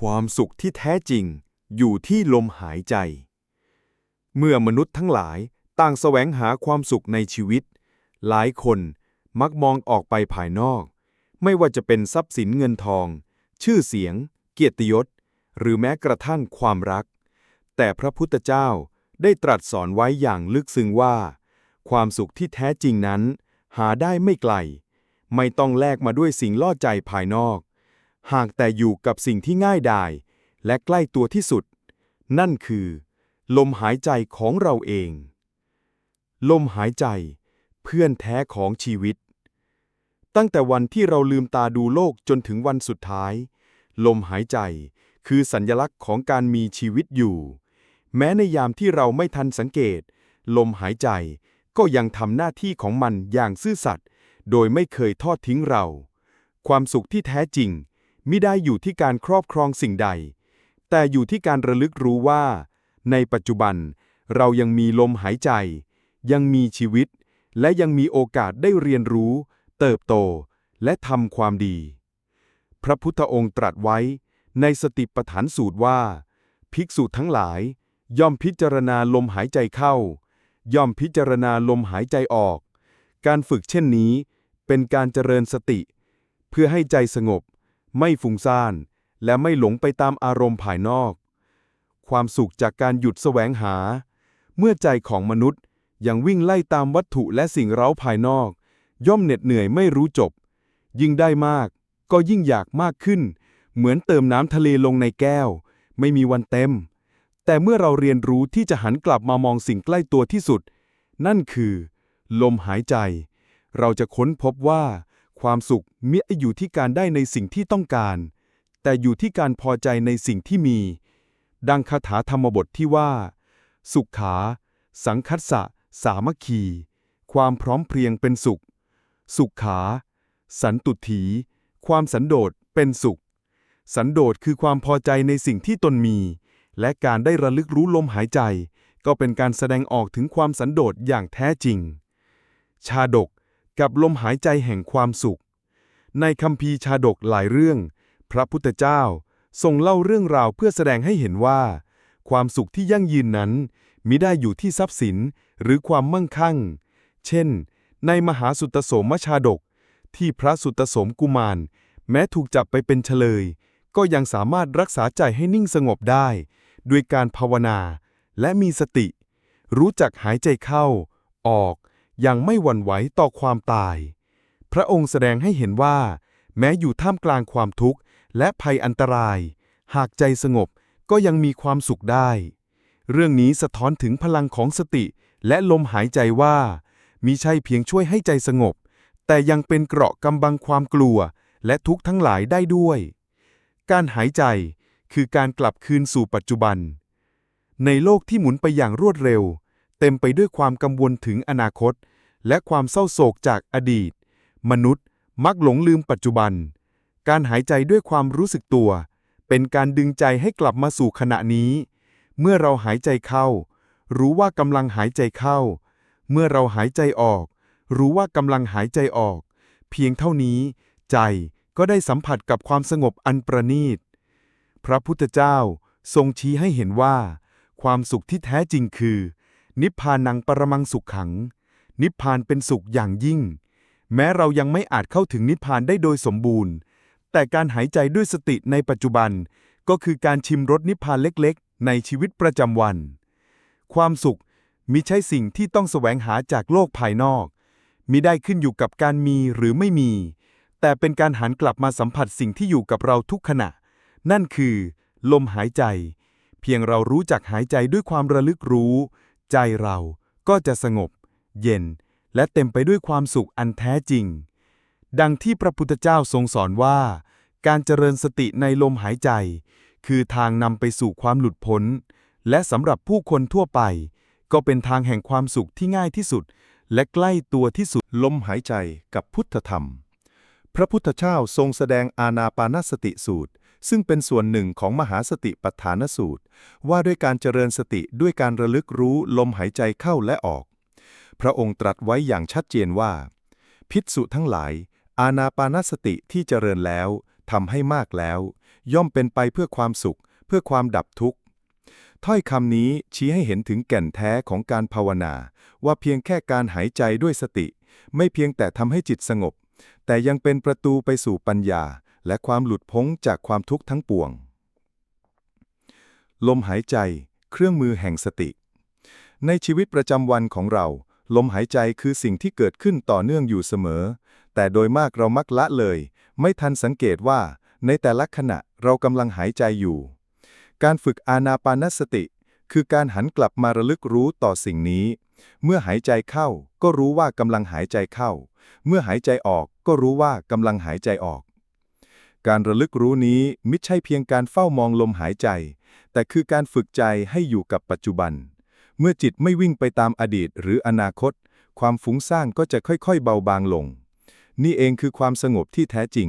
ความสุขที่แท้จริงอยู่ที่ลมหายใจ เมื่อมนุษย์ทั้งหลายต่างแสวงหาความสุขในชีวิต หลายคนมักมองออกไปภายนอก ไม่ว่าจะเป็นทรัพย์สินเงินทอง ชื่อเสียง เกียรติยศ หรือแม้กระทั่งความรัก แต่พระพุทธเจ้าได้ตรัสสอนไว้อย่างลึกซึ้งว่า ความสุขที่แท้จริงนั้น หาได้ไม่ไกล ไม่ต้องแลกมาด้วยสิ่งล่อใจภายนอก หากแต่อยู่กับสิ่งที่ง่ายดาย และใกล้ตัวที่สุด นั่นคือ ลมหายใจของเราเอง ลมหายใจ เพื่อนแท้ของชีวิต ตั้งแต่วันที่เราลืมตาดูโลกจนถึงวันสุดท้าย ลมหายใจคือสัญญลักษณ์ของการมีชีวิตอยู่ แม้ในยามที่เราไม่ทันสังเกต ลมหายใจก็ยังทำหน้าที่ของมันอย่างซื่อสัตย์โดยไม่เคยทอดทิ้งเรา ความสุขที่แท้จริง มิได้อยู่ที่การครอบครองสิ่งใด แต่อยู่ที่การระลึกรู้ว่า ในปัจจุบันเรายังมีลมหายใจ ยังมีชีวิต และยังมีโอกาสได้เรียนรู้ เติบโต และทำความดี พระพุทธองค์ตรัสไว้ในสติปัฏฐานสูตรว่า ภิกษุทั้งหลาย ย่อมพิจารณาลมหายใจเข้า ย่อมพิจารณาลมหายใจออก การฝึกเช่นนี้ เป็นการเจริญสติ เพื่อให้ใจสงบ ไม่ฟุ้งซ่าน และไม่หลงไปตามอารมณ์ภายนอก ความสุขจากการหยุดแสวงหา เมื่อใจของมนุษย์ยังวิ่งไล่ตามวัตถุและสิ่งเร้าภายนอก ย่อมเหน็ดเหนื่อยไม่รู้จบ ยิ่งได้มาก ก็ยิ่งอยากมากขึ้น เหมือนเติมน้ำทะเลลงในแก้ว ไม่มีวันเต็ม แต่เมื่อเราเรียนรู้ที่จะหันกลับมามองสิ่งใกล้ตัวที่สุด นั่นคือ ลมหายใจ เราจะค้นพบว่า ความสุขมิอยู่ที่การได้ในสิ่งที่ต้องการ แต่อยู่ที่การพอใจในสิ่งที่มี ดังคาถาธรรมบทที่ว่า สุขขา สังคัสสะ สามัคคี ความพร้อมเพรียงเป็นสุข สุขขา สันตุถี ความสันโดษเป็นสุข สันโดษคือความพอใจในสิ่งที่ตนมี และการได้ระลึกรู้ลมหายใจ ก็เป็นการแสดงออกถึงความสันโดษอย่างแท้จริง ชาดก กับลมหายใจแห่งความสุข ในคัมภีชาดกหลายเรื่อง พระพุทธเจ้าทรงเล่าเรื่องราวเพื่อแสดงให้เห็นว่า ความสุขที่ยั่งยืนนั้นมิได้อยู่ที่ทรัพย์สินหรือความมั่งคั่ง เช่น ในมหาสุตโสมชาดก ที่พระสุตโสมกุมาร แม้ถูกจับไปเป็นเฉลย ก็ยังสามารถรักษาใจให้นิ่งสงบได้ ด้วยการภาวนาและมีสติ รู้จักหายใจเข้า ออก ย่างไม่หวั่นไหวต่อความตาย พระองค์แสดงให้เห็นว่า แม้อยู่ท่ามกลางความทุกข์ และภัยอันตราย หากใจสงบก็ยังมีความสุขได้ เรื่องนี้สะท้อนถึงพลังของสติและลมหายใจว่า มิใช่เพียงช่วยให้ใจสงบ แต่ยังเป็นเกราะกำบังความกลัว และทุกข์ทั้งหลายได้ด้วย การหายใจคือการกลับคืนสู่ปัจจุบัน ในโลกที่หมุนไปอย่างรวดเร็ว เต็มไปด้วยความกังวลถึงอนาคต และความเศร้าโศกจากอดีต มนุษย์มักหลงลืมปัจจุบัน การหายใจด้วยความรู้สึกตัว เป็นการดึงใจให้กลับมาสู่ขณะนี้ เมื่อเราหายใจเข้า รู้ว่ากำลังหายใจเข้า เมื่อเราหายใจออก รู้ว่ากำลังหายใจออก เพียงเท่านี้ ใจก็ได้สัมผัสกับความสงบอันประณีต พระพุทธเจ้าทรงชี้ให้เห็นว่า ความสุขที่แท้จริงคือ นิพพานังปรมังสุขขัง นิพพานเป็นสุขอย่างยิ่ง แม้เรายังไม่อาจเข้าถึงนิพพานได้โดยสมบูรณ์ แต่การหายใจด้วยสติในปัจจุบัน ก็คือการชิมรสนิพพานเล็กๆ ในชีวิตประจำวัน ความสุขมิใช่สิ่งที่ต้องแสวงหาจากโลกภายนอก มิได้ขึ้นอยู่กับการมีหรือไม่มี แต่เป็นการหันกลับมาสัมผัสสิ่งที่อยู่กับเราทุกขณะ นั่นคือ ลมหายใจ เพียงเรารู้จักหายใจด้วยความระลึกรู้ ใจเราก็จะสงบ เย็น และเต็มไปด้วยความสุขอันแท้จริง ดังที่พระพุทธเจ้าทรงสอนว่า การเจริญสติในลมหายใจ คือทางนำไปสู่ความหลุดพ้น และสำหรับผู้คนทั่วไป ก็เป็นทางแห่งความสุขที่ง่ายที่สุด และใกล้ตัวที่สุดลมหายใจกับพุทธธรรม พระพุทธเจ้าทรงแสดงอานาปานสติสูตร ซึ่งเป็นส่วนหนึ่งของมหาสติปัฏฐานสูตร ว่าด้วยการเจริญสติด้วยการระลึกรู้ลมหายใจเข้าและออก พระองค์ตรัสไว้อย่างชัดเจนว่าภิกษุทั้งหลาย อานาปานสติที่เจริญแล้วทำให้มากแล้ว ย่อมเป็นไปเพื่อความสุข เพื่อความดับทุกข์ถ้อยคำนี้ชี้ให้เห็นถึงแก่นแท้ของการภาวนา ว่าเพียงแค่การหายใจด้วยสติ ไม่เพียงแต่ทำให้จิตสงบ แต่ยังเป็นประตูไปสู่ปัญญา และความหลุดพ้นจากความทุกข์ทั้งปวง ลมหายใจ เครื่องมือแห่งสติ ในชีวิตประจำวันของเรา ลมหายใจคือสิ่งที่เกิดขึ้นต่อเนื่องอยู่เสมอ แต่โดยมากเรามักละเลย ไม่ทันสังเกตว่า ในแต่ละขณะเรากำลังหายใจอยู่ การฝึกอานาปานสติ คือการหันกลับมาระลึกรู้ต่อสิ่งนี้ เมื่อหายใจเข้าก็รู้ว่ากำลังหายใจเข้า เมื่อหายใจออกก็รู้ว่ากำลังหายใจออก การระลึกรู้นี้มิใช่เพียงการเฝ้ามองลมหายใจ แต่คือการฝึกใจให้อยู่กับปัจจุบัน เมื่อจิตไม่วิ่งไปตามอดีตหรืออนาคต ความฟุ้งซ่านก็จะค่อยๆ เบาบางลง นี่เองคือความสงบที่แท้จริง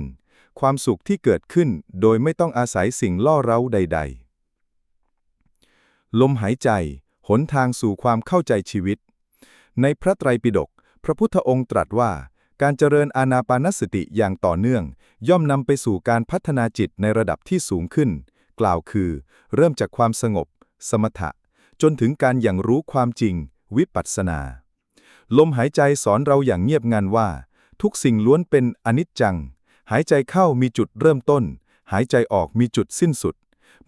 ความสุขที่เกิดขึ้นโดยไม่ต้องอาศัยสิ่งล่อเร้าใด ๆ ลมหายใจ หนทางสู่ความเข้าใจชีวิต ในพระไตรปิฎกพระพุทธองค์ตรัสว่า การเจริญอานาปานสติอย่างต่อเนื่อง ย่อมนำไปสู่การพัฒนาจิตในระดับที่สูงขึ้น กล่าวคือ เริ่มจากความสงบ สมถะ จนถึงการอย่างรู้ความจริง วิปัสสนา ลมหายใจสอนเราอย่างเงียบงันว่า ทุกสิ่งล้วนเป็นอนิจจัง หายใจเข้ามีจุดเริ่มต้น หายใจออกมีจุดสิ้นสุด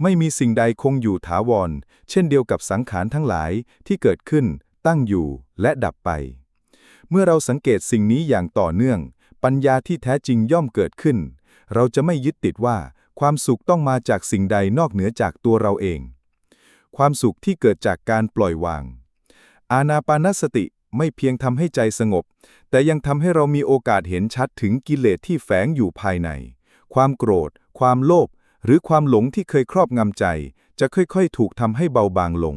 ไม่มีสิ่งใดคงอยู่ถาวร เช่นเดียวกับสังขารทั้งหลายที่เกิดขึ้น ตั้งอยู่และดับไป เมื่อเราสังเกตสิ่งนี้อย่างต่อเนื่อง ปัญญาที่แท้จริงย่อมเกิดขึ้น เราจะไม่ยึดติดว่า ความสุขต้องมาจากสิ่งใดนอกเหนือจากตัวเราเอง ความสุขที่เกิดจากการปล่อยวาง อานาปานสติไม่เพียงทำให้ใจสงบ แต่ยังทำให้เรามีโอกาสเห็นชัดถึงกิเลสที่แฝงอยู่ภายใน ความโกรธ ความโลภ หรือความหลงที่เคยครอบงำใจ จะค่อยๆ ถูกทำให้เบาบางลง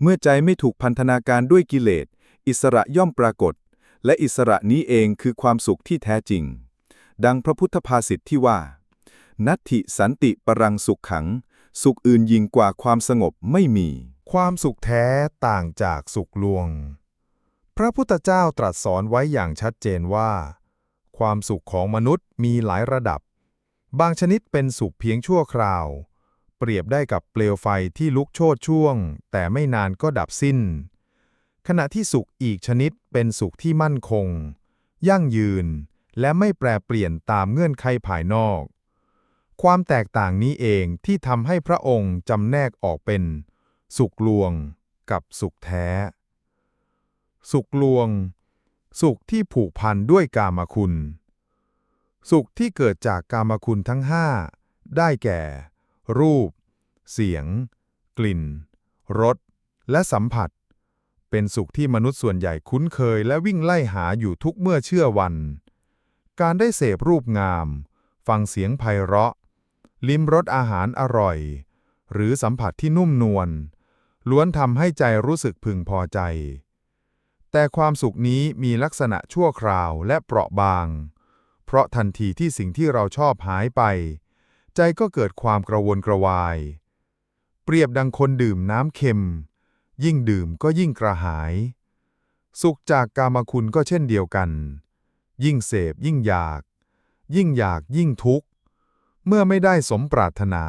เมื่อใจไม่ถูกพันธนาการด้วยกิเลส อิสระย่อมปรากฏ และอิสระนี้เองคือความสุขที่แท้จริง ดังพระพุทธภาษิตที่ว่า นัตถิสันติปรังสุขขัง สุขอื่นยิ่งกว่าความสงบไม่มี ความสุขแท้ต่างจากสุขลวง พระพุทธเจ้าตรัสสอนไว้อย่างชัดเจนว่า ความสุขของมนุษย์มีหลายระดับ บางชนิดเป็นสุขเพียงชั่วคราว เปรียบได้กับเปลวไฟที่ลุกโชนช่วง แต่ไม่นานก็ดับสิ้น ขณะที่สุขอีกชนิดเป็นสุขที่มั่นคง ยั่งยืน และไม่แปรเปลี่ยนตามเงื่อนไขภายนอก ความแตกต่างนี้เองที่ทำให้พระองค์จำแนกออกเป็น สุขลวงกับสุขแท้ สุขลวง สุขที่ผูกพันด้วยกามคุณ สุขที่เกิดจากกามคุณทั้งห้าได้แก่ รูป เสียง กลิ่น รส และสัมผัส เป็นสุขที่มนุษย์ส่วนใหญ่คุ้นเคยและวิ่งไล่หาอยู่ทุกเมื่อเชื่อวัน การได้เสพรูปงาม ฟังเสียงไพเราะ ลิ้มรสอาหารอร่อย หรือสัมผัสที่นุ่มนวลล้วนทำให้ใจรู้สึกพึงพอใจ แต่ความสุขนี้มีลักษณะชั่วคราวและเปราะบาง เพราะทันทีที่สิ่งที่เราชอบหายไป ใจก็เกิดความกระวนกระวาย เปรียบดังคนดื่มน้ำเค็ม ยิ่งดื่มก็ยิ่งกระหาย สุขจากกามคุณก็เช่นเดียวกัน ยิ่งเสพยิ่งอยาก ยิ่งอยากยิ่งทุกข์ เมื่อไม่ได้สมปรารถนา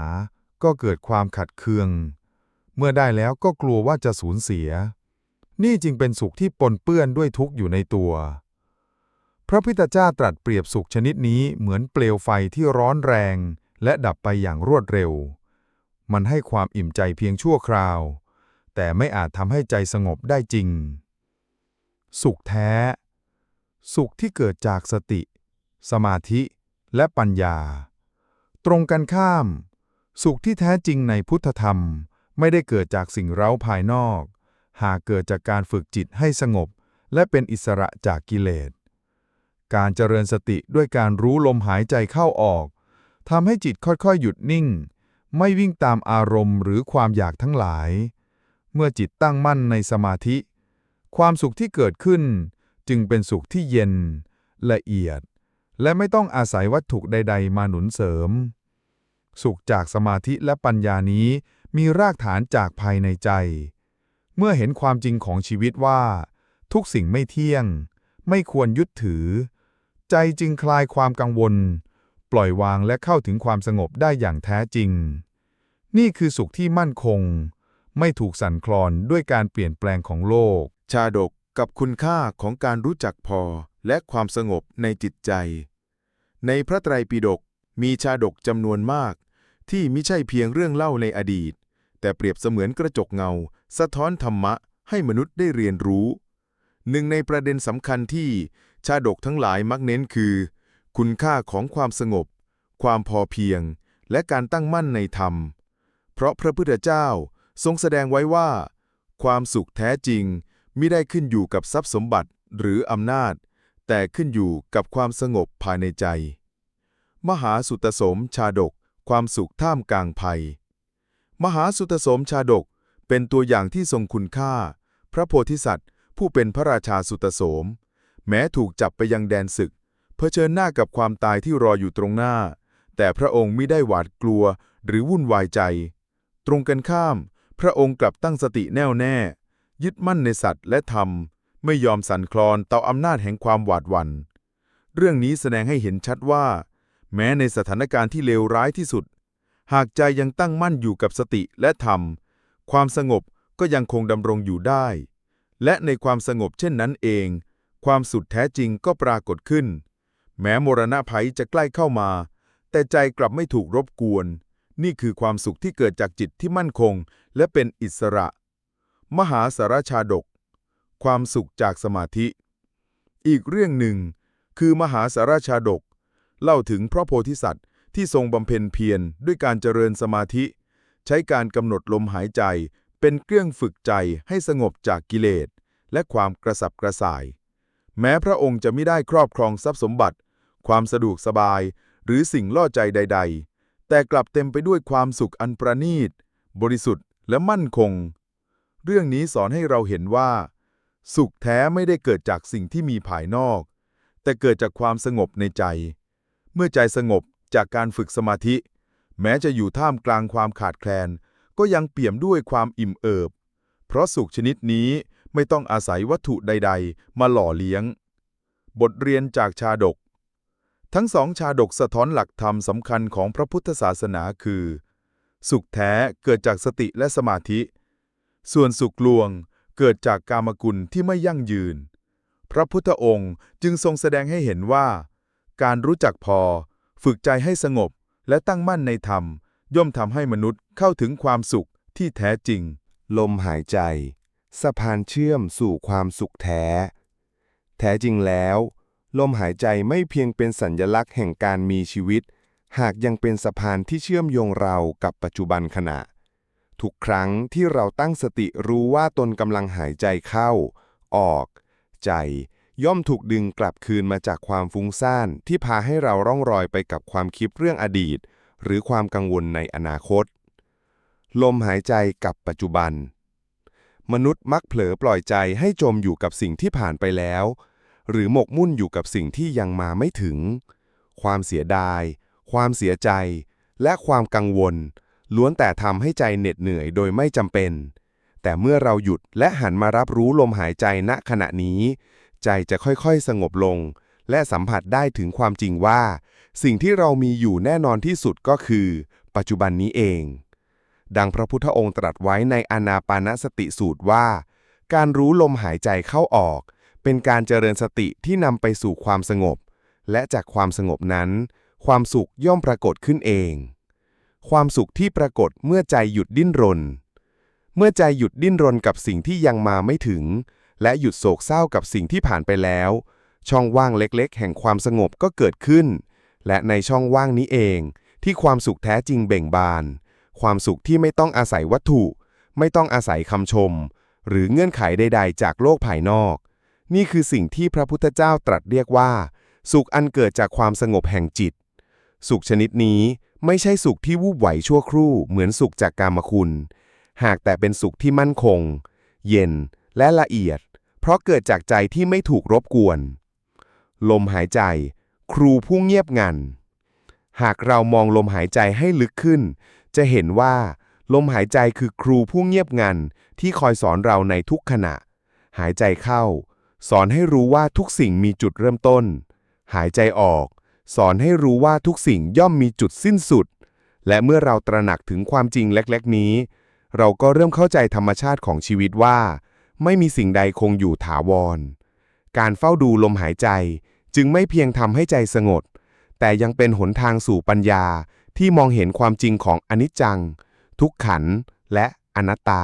ก็เกิดความขัดเคือง เมื่อได้แล้วก็กลัวว่าจะสูญเสีย นี่จึงเป็นสุขที่ปนเปื้อนด้วยทุกข์อยู่ในตัว พระพิตาเจ้าตรัสเปรียบสุขชนิดนี้เหมือนเปลวไฟที่ร้อนแรง และดับไปอย่างรวดเร็ว มันให้ความอิ่มใจเพียงชั่วคราว แต่ไม่อาจทำให้ใจสงบได้จริง สุขแท้ สุขที่เกิดจากสติ สมาธิและปัญญา ตรงกันข้าม สุขที่แท้จริงในพุทธธรรม ไม่ได้เกิดจากสิ่งเร้าภายนอก หากเกิดจากการฝึกจิตให้สงบ และเป็นอิสระจากกิเลส การเจริญสติด้วยการรู้ลมหายใจเข้าออกทำให้จิตค่อยๆ หยุดนิ่ง ไม่วิ่งตามอารมณ์หรือความอยากทั้งหลาย เมื่อจิตตั้งมั่นในสมาธิ ความสุขที่เกิดขึ้น จึงเป็นสุขที่เย็น ละเอียด และไม่ต้องอาศัยวัตถุใด ๆ มาหนุนเสริม สุขจากสมาธิและปัญญานี้มีรากฐานจากภายในใจ เมื่อเห็นความจริงของชีวิตว่า ทุกสิ่งไม่เที่ยง ไม่ควรยึดถือ ใจจึงคลายความกังวล ปล่อยวางและเข้าถึงความสงบได้อย่างแท้จริง นี่คือสุขที่มั่นคง ไม่ถูกสั่นคลอนด้วยการเปลี่ยนแปลงของโลก ชาดกกับคุณค่าของการรู้จักพอและความสงบในจิตใจ ในพระไตรปิฎกมีชาดกจำนวนมาก ที่ไม่ใช่เพียงเรื่องเล่าในอดีต แต่เปรียบเสมือนกระจกเงา สะท้อนธรรมะให้มนุษย์ได้เรียนรู้ หนึ่งในประเด็นสำคัญที่ชาดกทั้งหลายมักเน้นคือ คุณค่าของความสงบ ความพอเพียง และการตั้งมั่นในธรรม เพราะพระพุทธเจ้า ทรงแสดงไว้ว่า ความสุขแท้จริงไมิได้ขึ้นอยู่กับทรัพย์สมบัติหรืออำนาจ แต่ขึ้นอยู่กับความสงบภายในใจ มหาสุตสมชาดก ความสุขท่ามกลางภัย มหาสุตสมชาดกเป็นตัวอย่างที่ทรงคุณค่า พระโพธิสัตว์ ผู้เป็นพระราชาสุตโสม แม้ถูกจับไปยังแดนศึก เผชิญหน้ากับความตายที่รออยู่ตรงหน้า แต่พระองค์ไม่ได้หวาดกลัวหรือวุ่นวายใจ ตรงกันข้าม พระองค์กลับตั้งสติแน่วแน่ ยึดมั่นในสัตว์และธรรม ไม่ยอมสั่นคลอนต่ออำนาจแห่งความหวาดหวัน่น เรื่องนี้แสดงให้เห็นชัดว่า แม้ในสถานการณ์ที่เลวร้ายที่สุด หากใจยังตั้งมั่นอยู่กับสติและธรรม ความสงบก็ยังคงดำรงอยู่ได้ และในความสงบเช่นนั้นเอง ความสุดแท้จริงก็ปรากฏขึ้น แม้มรณะภัยจะใกล้เข้ามา แต่ใจกลับไม่ถูกรบกวน นี่คือความสุขที่เกิดจากจิตที่มั่นคง และเป็นอิสระ มหาสารชาดก ความสุขจากสมาธิ อีกเรื่องหนึ่ง คือมหาสารชาดก เล่าถึงพระโพธิสัตว์ที่ทรงบำเพ็ญเพียรด้วยการเจริญสมาธิ ใช้การกำหนดลมหายใจ เป็นเครื่องฝึกใจให้สงบจากกิเลส และความกระสับกระส่าย แม้พระองค์จะไม่ได้ครอบครองทรัพย์สมบัติ ความสะดวกสบาย หรือสิ่งล่อใจใด ๆ แต่กลับเต็มไปด้วยความสุขอันประณีต บริสุทธิ์และมั่นคง เรื่องนี้สอนให้เราเห็นว่า สุขแท้ไม่ได้เกิดจากสิ่งที่มีภายนอก แต่เกิดจากความสงบในใจ เมื่อใจสงบจากการฝึกสมาธิ แม้จะอยู่ท่ามกลางความขาดแคลน ก็ยังเปี่ยมด้วยความอิ่มเอิบ เพราะสุขชนิดนี้ไม่ต้องอาศัยวัตถุใด ๆ มาหล่อเลี้ยง บทเรียนจากชาดก ทั้งสองชาดกสะท้อนหลักธรรมสำคัญของพระพุทธศาสนาคือ สุขแท้เกิดจากสติและสมาธิ ส่วนสุขลวงเกิดจากกามกุลที่ไม่ยั่งยืน พระพุทธองค์จึงทรงแสดงให้เห็นว่า การรู้จักพอ ฝึกใจให้สงบและตั้งมั่นในธรรม ย่อมทำให้มนุษย์เข้าถึงความสุขที่แท้จริง ลมหายใจ สะพานเชื่อมสู่ความสุขแท้ แท้จริงแล้ว ลมหายใจไม่เพียงเป็นสัญญลักษณ์แห่งการมีชีวิต หากยังเป็นสะพานที่เชื่อมโยงเรากับปัจจุบันขณะ ทุกครั้งที่เราตั้งสติรู้ว่าตนกำลังหายใจเข้า ออก ใจ ย่อมถูกดึงกลับคืนมาจากความฟุ้งซ่านที่พาให้เราร่องรอยไปกับความคิดเรื่องอดีต หรือความกังวลในอนาคต ลมหายใจกับปัจจุบัน มนุษย์มักเผลอปล่อยใจให้จมอยู่กับสิ่งที่ผ่านไปแล้ว หรือหมกมุ่นอยู่กับสิ่งที่ยังมาไม่ถึง ความเสียดาย ความเสียใจ และความกังวล ล้วนแต่ทำให้ใจเหน็ดเหนื่อยโดยไม่จำเป็น แต่เมื่อเราหยุดและหันมารับรู้ลมหายใจณขณะนี้ ใจจะค่อยๆ สงบลง และสัมผัสได้ถึงความจริงว่า สิ่งที่เรามีอยู่แน่นอนที่สุดก็คือ ปัจจุบันนี้เอง ดังพระพุทธองค์ตรัสไว้ในอนาปานสติสูตรว่า การรู้ลมหายใจเข้าออก เป็นการเจริญสติที่นำไปสู่ความสงบ และจากความสงบนั้น ความสุขย่อมปรากฏขึ้นเอง ความสุขที่ปรากฏเมื่อใจหยุดดิ้นรน เมื่อใจหยุดดิ้นรนกับสิ่งที่ยังมาไม่ถึง และหยุดโศกเศร้ากับสิ่งที่ผ่านไปแล้ว ช่องว่างเล็กๆ แห่งความสงบก็เกิดขึ้น และในช่องว่างนี้เอง ที่ความสุขแท้จริงเบ่งบาน ความสุขที่ไม่ต้องอาศัยวัตถุ ไม่ต้องอาศัยคำชม หรือเงื่อนไขใด ๆ จากโลกภายนอก นี่คือสิ่งที่พระพุทธเจ้าตรัสเรียกว่า สุขอันเกิดจากความสงบแห่งจิต สุขชนิดนี้ไม่ใช่สุขที่วูบไหวชั่วครู่เหมือนสุขจากกามคุณ หากแต่เป็นสุขที่มั่นคง เย็นและละเอียด เพราะเกิดจากใจที่ไม่ถูกรบกวน ลมหายใจ ครูผู้เงียบงัน หากเรามองลมหายใจให้ลึกขึ้น จะเห็นว่า ลมหายใจคือครูผู้เงียบงันที่คอยสอนเราในทุกขณะ หายใจเข้า สอนให้รู้ว่าทุกสิ่งมีจุดเริ่มต้น หายใจออก สอนให้รู้ว่าทุกสิ่งย่อมมีจุดสิ้นสุด และเมื่อเราตระหนักถึงความจริงเล็กๆ นี้ เราก็เริ่มเข้าใจธรรมชาติของชีวิตว่า ไม่มีสิ่งใดคงอยู่ถาวร การเฝ้าดูลมหายใจจึงไม่เพียงทำให้ใจสงบ แต่ยังเป็นหนทางสู่ปัญญาที่มองเห็นความจริงของอนิจจัง ทุกขันและอนัตตา